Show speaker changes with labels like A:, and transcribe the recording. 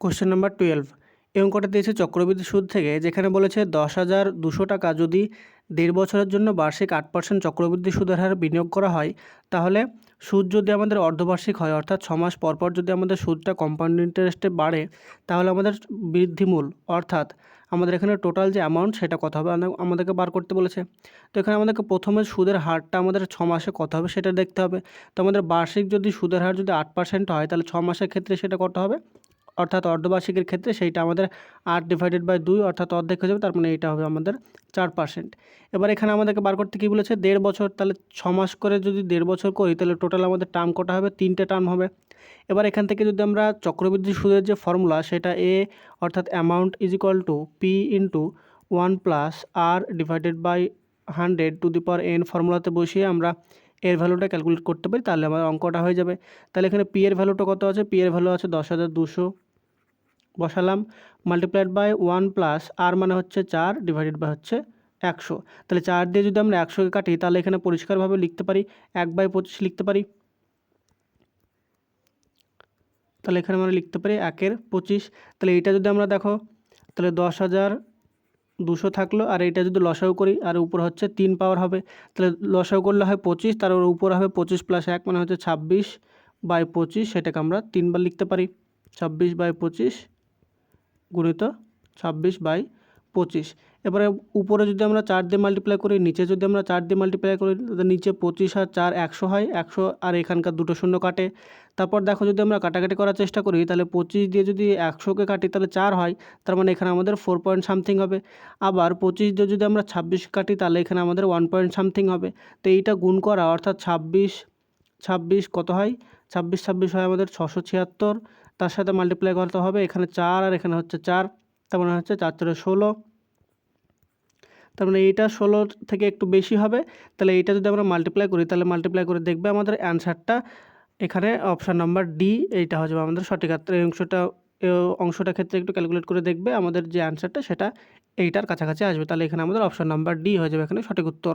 A: Question number twelve এই অঙ্কটা দিয়েছে চক্রবৃদ্ধি সুদ থেকে, যেখানে বলেছে দশ হাজার দুশো টাকা যদি দেড় বছরের জন্য বার্ষিক আট পার্সেন্ট চক্রবৃদ্ধি সুদের হার বিনিয়োগ করা হয়, তাহলে সুদ যদি আমাদের অর্ধবার্ষিক হয়, অর্থাৎ ছ মাস পর পর যদি আমাদের সুদটা কম্পাউন্ড ইন্টারেস্টে বাড়ে, তাহলে আমাদের বৃদ্ধিমূল অর্থাৎ আমাদের এখানে টোটাল যে অ্যামাউন্ট সেটা কত হবে? আমাদেরকে বার করতে বলেছে। তো এখানে আমাদেরকে প্রথমে সুদের হারটা আমাদের ছ মাসে কত হবে সেটা দেখতে হবে। তো আমাদের বার্ষিক যদি সুদের হার যদি আট পার্সেন্ট হয়, তাহলে ছ মাসের ক্ষেত্রে সেটা কত হবে? অর্থাৎ অর্ধবার্ষিকের ক্ষেত্রে সেইটা আমাদের আট ডিভাইডেড বাই দুই অর্থাৎ অর্ধেক হয়ে যাবে, তার মানে এইটা হবে আমাদের চার পার্সেন্ট এবার এখানে আমাদেরকে বার করতে কী বলেছে? দেড় বছর, তাহলে ছ মাস করে যদি দেড় বছর করি, তাহলে টোটাল আমাদের টার্ম কটা হবে? তিনটে টার্ম হবে। এবার এখান থেকে যদি আমরা চক্রবৃদ্ধি সুদের যে ফর্মুলা সেটা এ অর্থাৎ amount is equal to P into one plus R divided by hundred to the power N ফর্মুলাতে বসিয়ে আমরা এর ভ্যালুটা ক্যালকুলেট করতে পারি, তাহলে আমার অঙ্কটা হয়ে যাবে। তাহলে এখানে পি এর ভ্যালুটা কত আছে? পি এর ভ্যালু আছে দশ হাজার দুশো। বসালাম multiplied by one plus R মানে হচ্ছে চার ডিভাইডেড বাই হচ্ছে একশো। তাহলে চার দিয়ে যদি আমরা একশোকে কাটি, তাহলে এখানে পরিষ্কারভাবে লিখতে পারি, এক বাই পঁচিশ লিখতে পারি। তাহলে এখানে আমরা লিখতে পারি একের পঁচিশ। তাহলে এইটা যদি আমরা দেখো, তাহলে দশ হাজার দুশো থাকল, আর এইটা যদি লসাও করি, আর উপর হচ্ছে তিন পাওয়ার হবে। তাহলে লসাও করলে হয় পঁচিশ, তার উপর হবে পঁচিশ প্লাস এক মানে হচ্ছে ছাব্বিশ বাই পঁচিশ, সেটাকে আমরা তিনবার লিখতে পারি। ছাব্বিশ বাই পঁচিশ গুণিত ছাব্বিশ বাই পঁচিশ। এবারে উপরে যদি আমরা চার দিয়ে মাল্টিপ্লাই করি, নিচে যদি আমরা চার দিয়ে মাল্টিপ্লাই করি নিচে পঁচিশ আর চার একশো হয়, একশো আর এখানকার দুটো শূন্য কাটে। তারপর দেখো যদি আমরা কাটাকাটি করার চেষ্টা করি, তাহলে পঁচিশ দিয়ে যদি একশোকে কাটি, তাহলে চার হয়, তার মানে এখানে আমাদের ফোর পয়েন্ট সামথিং হবে। আবার পঁচিশ দিয়ে যদি আমরা ছাব্বিশ কাটি, তাহলে এখানে আমাদের ওয়ান পয়েন্ট সামথিং হবে। তো এইটা গুণ করা, অর্থাৎ ছাব্বিশ ছাব্বিশ কত হয়? ছাব্বিশ ছাব্বিশ হয় আমাদের ছশো ছিয়াত্তর। তার সাথে মাল্টিপ্লাই করতে হবে, এখানে চার আর এখানে হচ্ছে চার, তার মানে হচ্ছে চার চারে ষোলো। তার মানে এইটা ষোলো থেকে একটু বেশি হবে, তাহলে এইটা যদি আমরা মাল্টিপ্লাই করি, তাহলে মাল্টিপ্লাই করে দেখবে আমাদের অ্যান্সারটা এখানে অপশান নাম্বার ডি এইটা হয়ে যাবে আমাদের সঠিক এই অংশটা, এ অংশটার ক্ষেত্রে একটু ক্যালকুলেট করে দেখবে আমাদের যে অ্যান্সারটা সেটা এইটার কাছাকাছি আসবে। তাহলে এখানে আমাদের অপশান নাম্বার ডি হয়ে যাবে এখানে সঠিক উত্তর।